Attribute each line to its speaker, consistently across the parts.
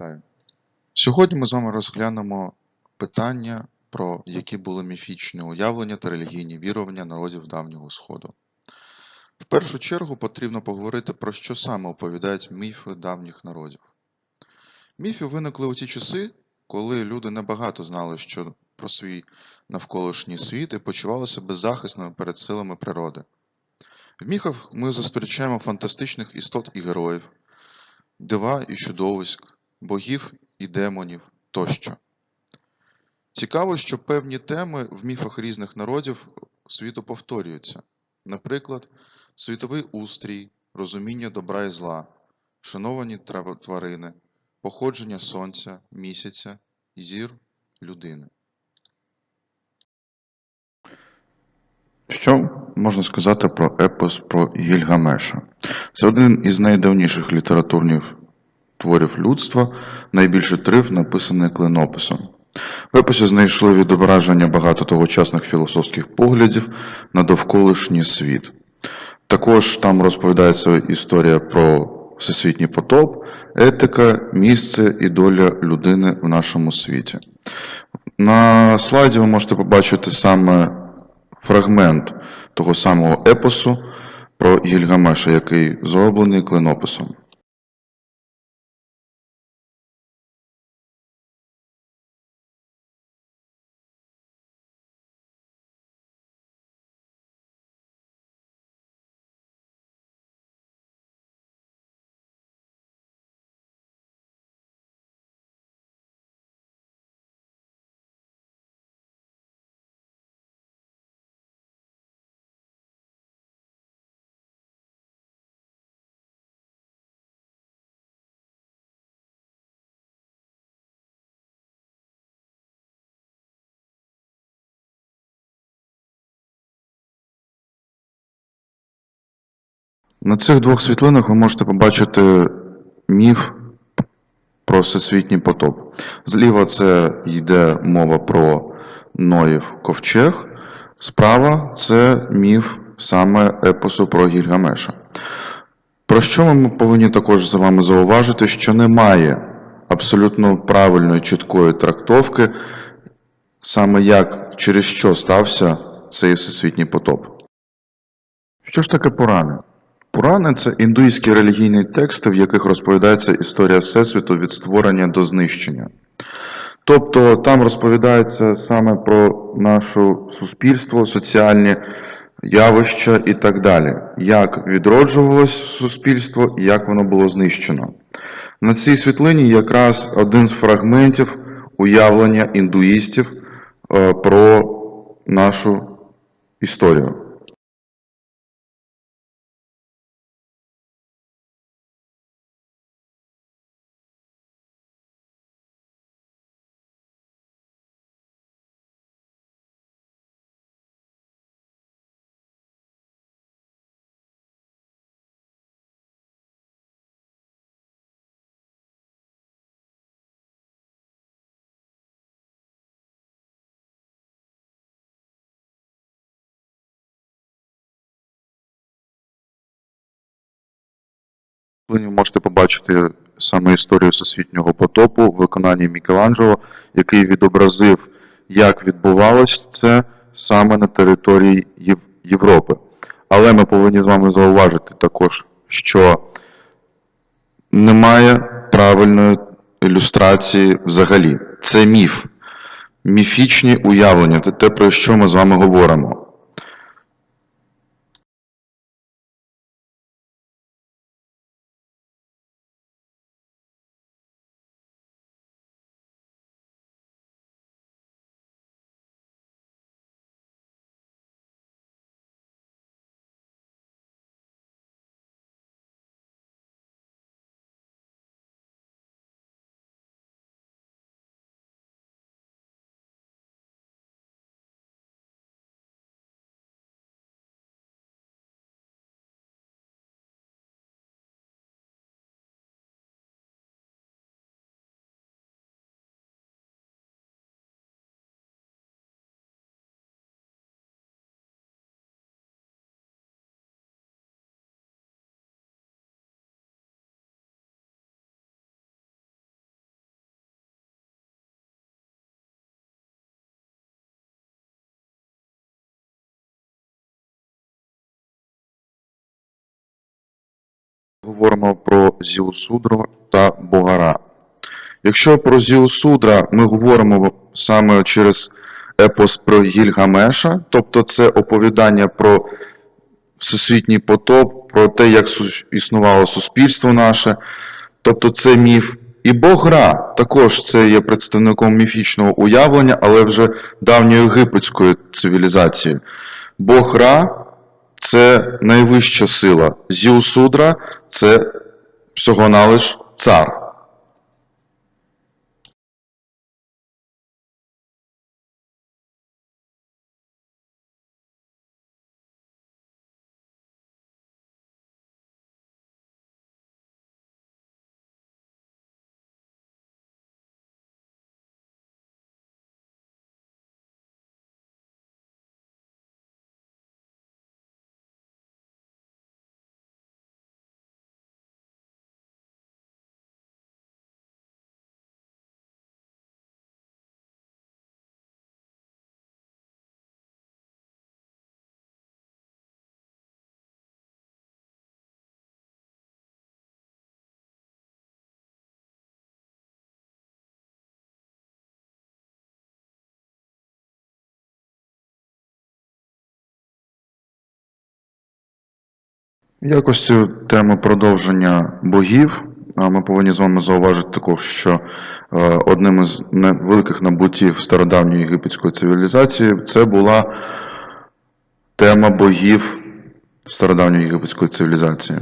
Speaker 1: Вітаю. Сьогодні ми з вами розглянемо питання, про які були міфічні уявлення та релігійні вірування народів Давнього Сходу. В першу чергу потрібно поговорити про що саме оповідають міфи давніх народів. Міфи виникли у ті часи, коли люди небагато знали що про свій навколишній світ і почувалися беззахисними перед силами природи. В міфах ми зустрічаємо фантастичних істот і героїв, дива і чудовиськ, богів і демонів тощо. Цікаво, що певні теми в міфах різних народів світу повторюються. Наприклад, світовий устрій, розуміння добра і зла, шановані тварини, походження сонця, місяця, зір, людини.
Speaker 2: Що можна сказати про епос про Гільгамеша? Це один із найдавніших літературних творів людства, найбільше трив, написаний клинописом. В епосі знайшли відображення багато тогочасних філософських поглядів на довколишній світ. Також там розповідається історія про всесвітній потоп, етика, місце і доля людини в нашому світі. На слайді ви можете побачити саме фрагмент того самого епосу про Гільгамеша, який зроблений клинописом. На цих двох світлинах ви можете побачити міф про всесвітній потоп. Зліва це йде мова про Ноїв ковчег, справа це міф саме епосу про Гільгамеша. Про що ми повинні також з вами зауважити, що немає абсолютно правильної чіткої трактовки, саме як через що стався цей всесвітній потоп. Що ж таке Пурани? Пурани це індуїзькі релігійні тексти, в яких розповідається історія Всесвіту від створення до знищення. Тобто там розповідається саме про наше суспільство, соціальні явища і так далі, як відроджувалось суспільство і як воно було знищено. На цій світлині якраз один з фрагментів уявлення індуїстів е, про нашу історію. Ви можете побачити саме історію всесвітнього потопу в виконанні Мікеланджело, який відобразив, як відбувалось це саме на території Європи. Але ми повинні з вами зауважити також, що немає правильної ілюстрації взагалі. Це міф, міфічні уявлення, це те, про що ми з вами говоримо. Поговоримо про Зіусудру та Богара. Якщо про Зіусудра ми говоримо саме через епос про Гільгамеша, тобто це оповідання про всесвітній потоп, про те, як існувало суспільство наше, тобто це міф. І Бог-Ра також це є представником міфічного уявлення, але вже давньої єгипетської цивілізації. Бог-Ра це найвища сила. Зіусудра це всього налиш цар. Якості теми продовження богів ми повинні з вами зауважити також, що е, одним із великих набуттів стародавньої єгипетської цивілізації це була тема богів стародавньої єгипетської цивілізації.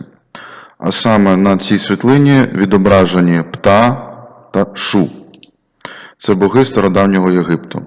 Speaker 2: А саме на цій світлині відображені Пта та Шу. Це боги стародавнього Єгипту.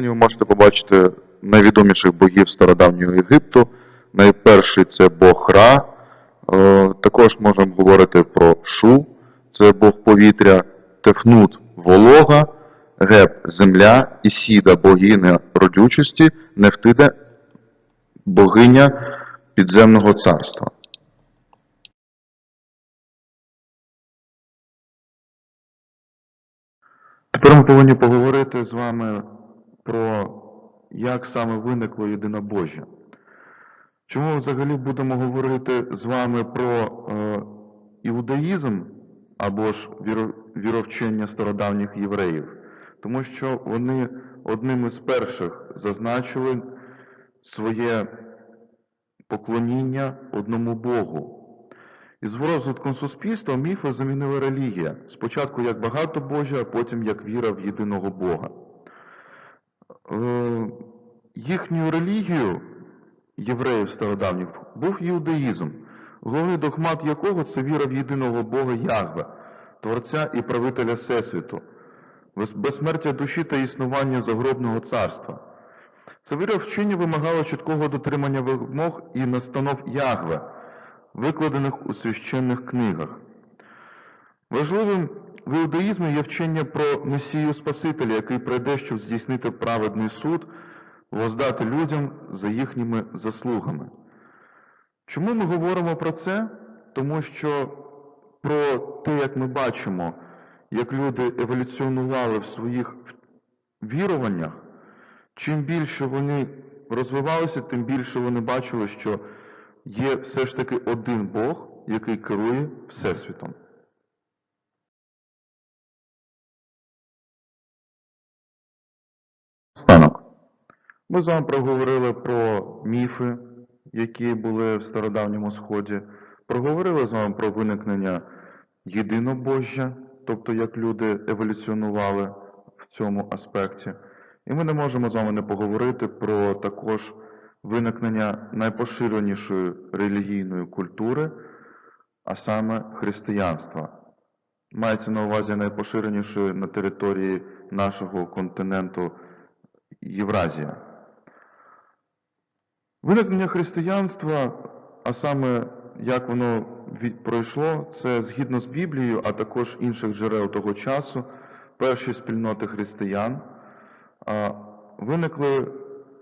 Speaker 2: Ви можете побачити найвідоміших богів стародавнього Єгипту. Найперший це Бог Ра. Е, Також можемо говорити про Шу, це Бог повітря, Тефнут волога, Геб земля, Ісіда богиня родючості, Нефтида богиня підземного царства. Тепер ми повинні поговорити з вами про як саме виникло єдинобожжя. Чому взагалі будемо говорити з вами про е, іудаїзм або ж віро, віровчення стародавніх євреїв? Тому що вони одним із перших зазначили своє поклоніння одному Богу. І з розвитком суспільства міфи замінила релігія. Спочатку як багатобожжя, а потім як віра в єдиного Бога. Е, їхньою релігією євреїв стародавніх був іудаїзм, головний догмат якого це віра в єдиного Бога Ягве, Творця і правителя Всесвіту, безсмертя душі та існування загробного царства. Це віра вчення вимагало чіткого дотримання вимог і настанов Ягве, викладених у священних книгах. Важливим в іудаїзмі є вчення про Месію Спасителя, який прийде, щоб здійснити праведний суд, воздати людям за їхніми заслугами. Чому ми говоримо про це? Тому що про те, як ми бачимо, як люди еволюціонували в своїх віруваннях, чим більше вони розвивалися, тим більше вони бачили, що є все ж таки один Бог, який керує Всесвітом. Станок. Ми з вами проговорили про міфи, які були в стародавньому сході. Проговорили з вами про виникнення єдинобожжя, тобто як люди еволюціонували в цьому аспекті. І ми не можемо з вами не поговорити про також виникнення найпоширенішої релігійної культури, а саме християнства. Мається на увазі найпоширенішої на території нашого континенту Євразія. Виникнення християнства, а саме як воно пройшло, це згідно з Біблією, а також інших джерел того часу, перші спільноти християн виникли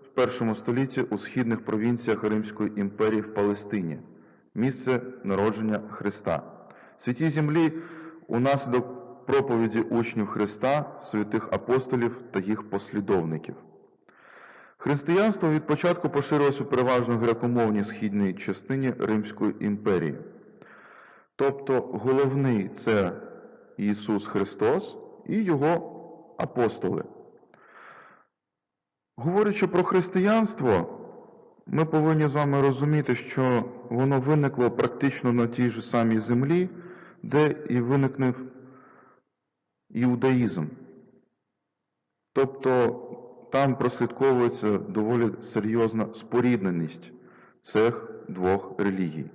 Speaker 2: в першому столітті у східних провінціях Римської імперії в Палестині, місце народження Христа. Святій землі унаслідок проповіді учнів Христа, святих апостолів та їх послідовників. Християнство від початку поширилось у переважно грекомовній східній частині Римської імперії. Тобто головний це Ісус Христос і Його апостоли. Говорячи про християнство, ми повинні з вами розуміти, що воно виникло практично на тій же самій землі, де і виникнув іудаїзм. Тобто там прослідковується доволі серйозна спорідненість цих двох релігій.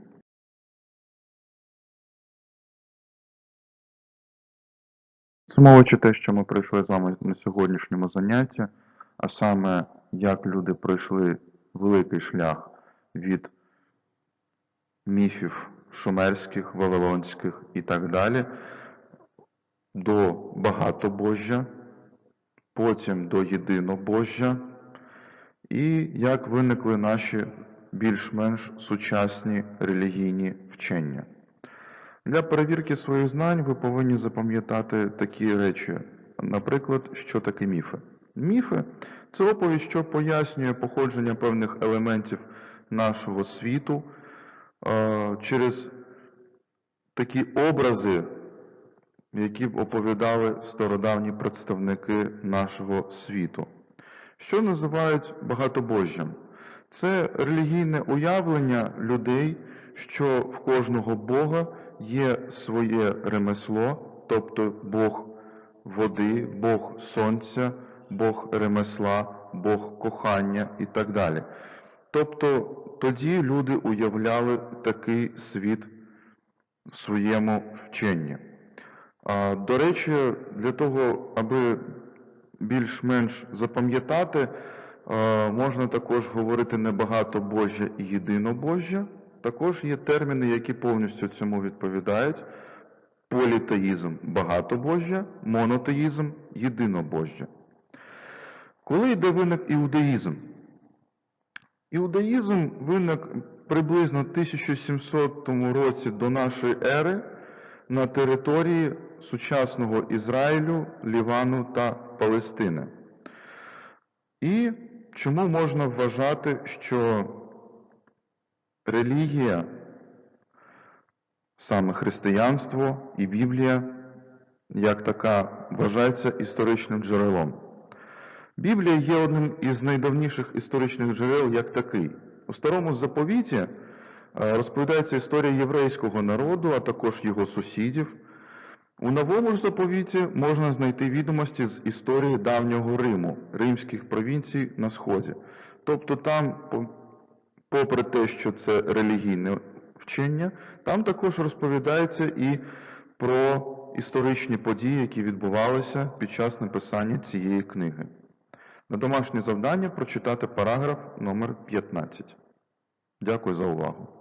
Speaker 2: Сумовуючи те, що ми пройшли з вами на сьогоднішньому занятті, а саме як люди пройшли великий шлях від міфів шумерських, вавилонських і так далі, до багатобожжя, потім до єдинобожжя, і як виникли наші більш-менш сучасні релігійні вчення. Для перевірки своїх знань ви повинні запам'ятати такі речі. Наприклад, що таке міфи? Міфи це оповідь, що пояснює походження певних елементів нашого світу через такі образи, які б оповідали стародавні представники нашого світу. Що називають багатобожжям? Це релігійне уявлення людей, що в кожного Бога є своє ремесло, тобто Бог води, Бог сонця, Бог ремесла, Бог кохання і так далі. Тобто тоді люди уявляли такий світ в своєму вченні. До речі, для того, аби більш-менш запам'ятати, можна також говорити не багатобожжя і єдинобожжя. Також є терміни, які повністю цьому відповідають. Політеїзм багатобожжя, монотеїзм єдинобожжя. Коли йде виник іудаїзм? Іудаїзм виник приблизно в 1700 році до нашої ери на території сучасного Ізраїлю, Лівану та Палестини. І чому можна вважати, що релігія, саме християнство і Біблія, як така, вважається історичним джерелом? Біблія є одним із найдавніших історичних джерел як такий. У старому заповіті е, розповідається історія єврейського народу, а також його сусідів. У новому ж заповіті можна знайти відомості з історії давнього Риму, римських провінцій на Сході. Тобто там, попри те, що це релігійне вчення, там також розповідається і про історичні події, які відбувалися під час написання цієї книги. На домашнє завдання прочитати параграф номер 15. Дякую за увагу.